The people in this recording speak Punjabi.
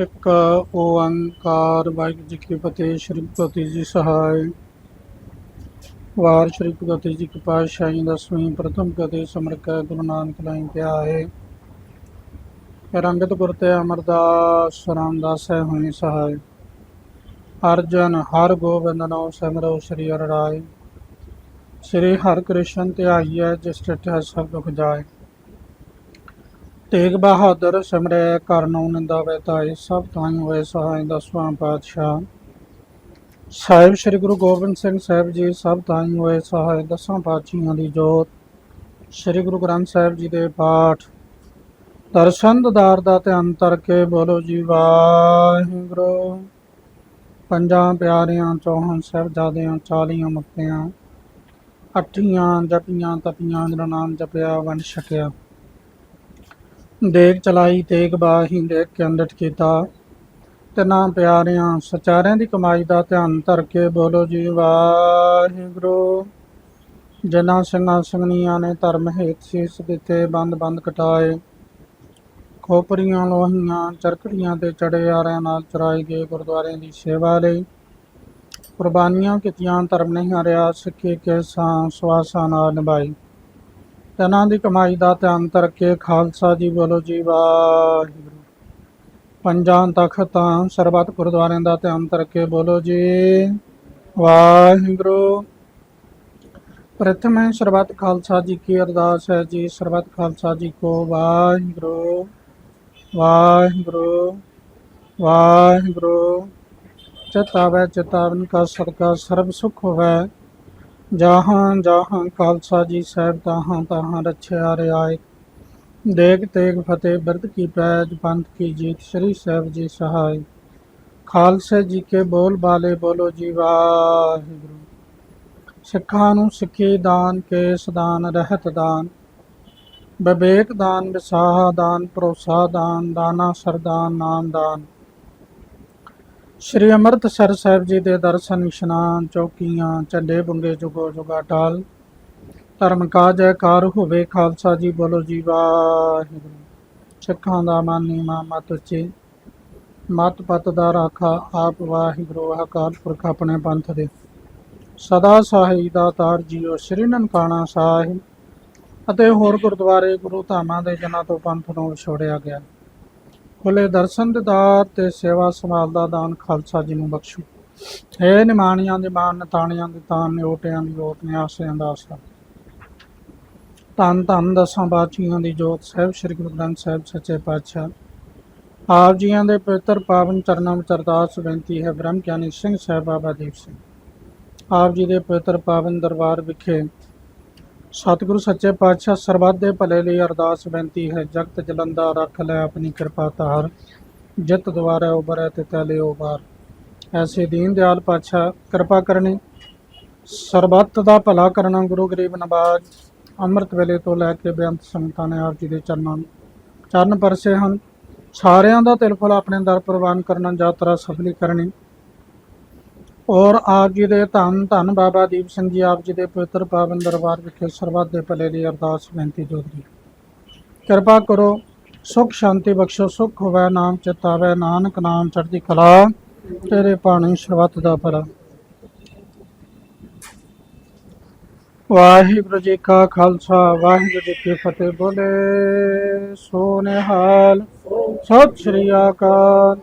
ਇੱਕ ਓੰਕਾਰ, ਵਾਹਿਗੁਰੂ ਜੀ ਕੀ ਫਤਿਹ, ਸ਼੍ਰੀ ਭਗਤੀ ਜੀ ਸਹਾਇ। ਵਾਰ ਸ਼੍ਰੀ ਭਗਤੀ ਜੀ ਕੀ ਪਾਤਸ਼ਾਹੀ ਦਸਵੀਂ ਪ੍ਰਥਮ ਕਦੇ ਸਮਰਕੈ ਗੁਰੂ ਨਾਨਕ ਲਾਈ ਪਿਆ ਹੈ। ਰੰਗਤ ਗੁਰ ਤੇ ਅਮਰਦਾਸ, ਰਾਮਦਾਸ ਹੈ ਹੋਈ ਸਹਾਇ। ਅਰਜਨ ਹਰ ਗੋਬਿੰਦ ਨਾਮ ਸਿਮਰੋ ਸ੍ਰੀ ਅਰ ਰਾਏ ਸ੍ਰੀ ਹਰਿ ਕ੍ਰਿਸ਼ਨ ਧਿਆਈਐ, ਜਿਸ ਟਿਠੈ ਸਭ ਦੁਖ ਜਾਏ। ਤੇਗ ਬਹਾਦਰ ਸਿਮਰੈ ਕਰਨਉ ਨਿੰਦਾ ਵੈਤਾਏ ਸਭ ਤਾਈਂ ਹੋਏ ਸਹਾਇ ਦਸਵਾਂ ਪਾਤਸ਼ਾਹ। ਸਾਹਿਬ ਸ੍ਰੀ ਗੁਰੂ ਗੋਬਿੰਦ ਸਿੰਘ ਸਾਹਿਬ ਜੀ, ਸਭ ਤਾਈਂ ਹੋਏ ਸਹਾਇ ਦਸਾਂ ਪਾਤਸ਼ਾਹਾਂ ਦੀ ਜੋਤ। ਸ੍ਰੀ ਗੁਰੂ ਗ੍ਰੰਥ ਸਾਹਿਬ ਜੀ ਦੇ ਪਾਠ। ਦਰਸ਼ਨ ਦਦਾਰ ਦਾ ਧਿਆਨ ਤਰ ਕੇ ਬੋਲੋ ਜੀ, ਵਾਹਿਗੁਰੂ। ਪੰਜਾਂ ਪਿਆਰਿਆਂ, ਚੌਹਾਂ ਸਾਹਿਬਜ਼ਾਦਿਆਂ, ਚਾਲੀਆਂ ਮੁਕਤਿਆਂ। ਅੱਠੀਆਂ ਜਪੀਆਂ, ਤਪੀਆਂ ਨਾਮ ਜਪਿਆ, ਵੰਡ ਛਕਿਆ। ਦੇਖ ਚਲਾਈ ਤੇਗ ਬਾਹੀ, ਦੇਖ ਕੇ ਅੰਡਟ ਕੀਤਾ। ਤਿੰਨਾਂ ਪਿਆਰਿਆਂ, ਸਚਾਰਿਆਂ ਦੀ ਕਮਾਈ ਦਾ ਧਿਆਨ ਧਰ ਕੇ ਬੋਲੋ ਜੀ, ਵਾਹਿਗੁਰੂ। ਜਿਨ੍ਹਾਂ ਸਿੰਘਾਂ ਸਿੰਘਣੀਆਂ ਨੇ ਧਰਮ ਹੇਤ ਸੀਸ ਦਿੱਤੇ, ਬੰਦ ਬੰਦ ਕਟਾਏ। ਖੋਪਰੀਆਂ, ਲੋਹੀਆਂ, ਚਰਕੜੀਆਂ ਤੇ ਚੜੇ ਆਰਿਆਂ ਨਾਲ ਚਰਾਏ ਗਏ ਗੁਰਦੁਆਰਿਆਂ ਦੀ ਸੇਵਾ ਲਈ। ਕੁਰਬਾਨੀਆਂ ਕੀਤੀਆਂ, ਧਰਮ ਨਹੀਂ ਹਾਰਿਆ, ਸਿੱਖੀ ਕੇ ਸਾਂ ਸਵਾਸਾਂ ਨਾਲ ਨਿਭਾਈ। ਤਨਾਂ ਦੀ ਕਮਾਈ ਦਾ ਧਿਆਨ ਕਰਕੇ ਖਾਲਸਾ ਜੀ ਬੋਲੋ ਜੀ ਵਾਹਿਗੁਰੂ। ਪੰਜਾਂ ਤਖਤਾਂ ਸਰਬੱਤ ਗੁਰਦੁਆਰਿਆਂ ਦਾ ਧਿਆਨ ਕਰਕੇ ਬੋਲੋ ਜੀ ਵਾਹਿਗੁਰੂ। ਪ੍ਰਥਮ ਹੈ ਸਰਬੱਤ ਖਾਲਸਾ ਜੀ ਕੀ ਅਰਦਾਸ ਹੈ ਜੀ, ਸਰਬੱਤ ਖਾਲਸਾ ਜੀ ਕੋ ਵਾਹਿਗੁਰੂ। ਵਾਹਿਗੁਰੂ ਵਾਹਿਗੁਰੂ। ਚਿਤਾਵੈ ਚਿਤਾਵਨ ਕਾ ਸਦਕਾ, ਸਰਬ ਸੁਖ ਹੋਵੇ। ਜਹਾਂ ਜਹਾਂ, ਖਾਲਸਾ ਜੀ ਸਾਹਿਬ ਤਾਹਾਂ ਤਾਹਾਂ ਰਛਿਆ ਰਿਆਇ ਦੇਖ ਤੇਗ ਫਤਿਹ, ਬਿਰਧ ਕੀ ਪੈਜ, ਪੰਥ ਕੀ ਜੀਤ, ਸ੍ਰੀ ਸਾਹਿਬ ਜੀ ਸਹਾਇ ਖਾਲਸੇ ਜੀ ਕੇ ਬੋਲ ਬਾਲੇ, ਬੋਲੋ ਜੀ ਵਾਹਿਗੁਰੂ। ਸਿੱਖਾਂ ਨੂੰ ਸਿੱਖੀ ਦਾਨ, ਕੇਸ ਦਾਨ, ਰਹਿਤ ਦਾਨ। ਵਿਵੇਕ ਦਾਨ, ਵਿਸਾਹਾ ਦਾਨ, ਭਰੋਸਾ ਦਾਨ, ਦਾਨਾ ਸਰਦਾਨ ਨਾਮ ਦਾਨ। ਸ਼੍ਰੀ ਅੰਮ੍ਰਿਤਸਰ ਸਾਹਿਬ ਜੀ ਦੇ ਦਰਸ਼ਨ ਇਸ਼ਨਾਨ ਚੌਕੀਆਂ, ਝੰਡੇ ਬੁੰਗੇ ਜੁਗੋ ਜੁਗਾ ਟਾਲ। ਧਰਮ ਕਾ ਜੈਕਾਰ ਹੋਵੇ ਖਾਲਸਾ ਜੀ ਬੋਲੋ ਜੀ ਵਾਹਿਗੁਰੂ। ਸਿੱਖਾਂ ਦਾ ਮਾਨੀ ਮਾ ਮਤ ਉੱਚੀ। ਮਤ ਪਤ ਦਾ ਰਾਖਾ ਆਪ ਵਾਹਿਗੁਰੂ, ਅਕਾਲ ਪੁਰਖ ਆਪਣੇ ਪੰਥ ਦੇ। ਸਦਾ ਸਹਾਈ ਦਾ ਤਾਰ ਜੀਓ ਸ਼੍ਰੀ ਨਨਕਾਣਾ ਸਾਹਿਬ। ਅਤੇ ਹੋਰ ਗੁਰਦੁਆਰੇ ਗੁਰੂ ਧਾਮਾਂ ਦੇ ਜਨਾਂ ਤੋਂ ਪੰਥ ਨੂੰ ਵਿਛੋੜਿਆ ਗਿਆ। ਖੁੱਲੇ ਦਰਸ਼ਨ ਦਿਦਾਰ ਤੇ ਸੇਵਾ ਸੰਭਾਲ ਦਾ ਦਾਨ, ਖਾਲਸਾ ਜੀ ਨੂੰ ਬਖਸ਼ੋ। ਹੈ ਨਿਮਾਣੀਆਂ ਦੇ ਮਾਨ ਨਤਾਣੀਆਂ ਦੇ ਤਾਨ ਨਿਓਟਿਆਂ ਦੀ ਓਟ ਨਿਆਸਿਆਂ ਦਾ ਆਸਰਾ। ਧੰਨ ਧੰਨ ਦਸਾਂ ਬਾਚੀਆਂ ਦੀ ਜੋਤ, ਸਾਹਿਬ ਸ੍ਰੀ ਗੁਰੂ ਗ੍ਰੰਥ ਸਾਹਿਬ ਸੱਚੇ ਪਾਤਸ਼ਾਹ। ਆਪ ਜੀਆਂ ਦੇ ਪਵਿੱਤਰ ਪਾਵਨ ਚਰਨਾਂ ਵਿੱਚ ਅਰਦਾਸ ਬੇਨਤੀ ਹੈ, ਬ੍ਰਹਮ ਗਿਆਨੀ ਸਿੰਘ ਸਾਹਿਬ ਬਾਬਾ ਦੀਪ ਸਿੰਘ। ਆਪ ਜੀ ਦੇ ਪਵਿੱਤਰ ਪਾਵਨ ਦਰਬਾਰ ਵਿਖੇ ਸਤਿਗੁਰੂ ਸੱਚੇ ਪਾਤਸ਼ਾਹ ਸਰਬੱਤ ਦੇ ਭਲੇ ਲਈ ਅਰਦਾਸ ਬੇਨਤੀ ਹੈ, ਜਗਤ ਜਲੰਦਾ ਰੱਖ ਲੈ ਆਪਣੀ ਕਿਰਪਾ ਧਾਰ, ਜਿਤ ਦੁਆਰਾ ਉਬਰੈ ਤੇ ਤਲੇ ਉਬਾਰ ਐਸੇ ਦੀਨ ਦਿਆਲ ਪਾਤਸ਼ਾਹ, ਕਿਰਪਾ ਕਰਨੀ, ਸਰਬੱਤ ਦਾ ਭਲਾ ਕਰਨਾ ਗੁਰੂ ਗਰੀਬ ਨਵਾਜ ਅੰਮ੍ਰਿਤ ਵੇਲੇ ਤੋਂ ਲੈ ਕੇ ਬੇਅੰਤ ਸੰਗਤਾਂ ਨੇ ਆਪ ਜੀ ਦੇ ਚਰਨਾਂ ਨੂੰ ਚਰਨ ਪਰਸੇ ਹਨ। ਸਾਰਿਆਂ ਦਾ ਤਿਲ ਫੁਲ ਆਪਣੇ ਦਰ ਪ੍ਰਵਾਨ ਕਰਨਾ, ਯਾਤਰਾ ਸਫਲੀ ਕਰਨੀ ਔਰ ਆਪ ਜੀ ਦੇ ਧੰਨ ਧੰਨ ਬਾਬਾ ਦੀਪ ਸਿੰਘ ਜੀ, ਆਪ ਜੀ ਦੇ ਪਵਿੱਤਰ ਪਾਵਨ ਦਰਬਾਰ ਵਿਖੇ ਸਰਬੱਤ ਦੇ ਭਲੇ ਲਈ ਅਰਦਾਸ ਬੇਨਤੀ ਜੋਦਰੀ ਕਿਰਪਾ ਕਰੋ, ਸੁਖ ਸ਼ਾਂਤੀ ਬਖਸ਼ੋ, ਸੁਖ ਹੋਵੇ, ਨਾਮ ਚਿਤਾਵੇ ਨਾਨਕ ਨਾਮ ਚੜ੍ਹਦੀ ਕਲਾ, ਤੇਰੇ ਪਾਣੀ ਸਰਬੱਤ ਦਾ ਭਲਾ। ਵਾਹਿਗੁਰੂ ਜੀ ਕਾ ਖਾਲਸਾ, ਵਾਹਿਗੁਰੂ ਜੀ ਕੀ ਫਤਿਹ। ਬੋਲੇ ਸੋ ਨਿਹਾਲ ਸਤਿ ਸ੍ਰੀ ਅਕਾਲ।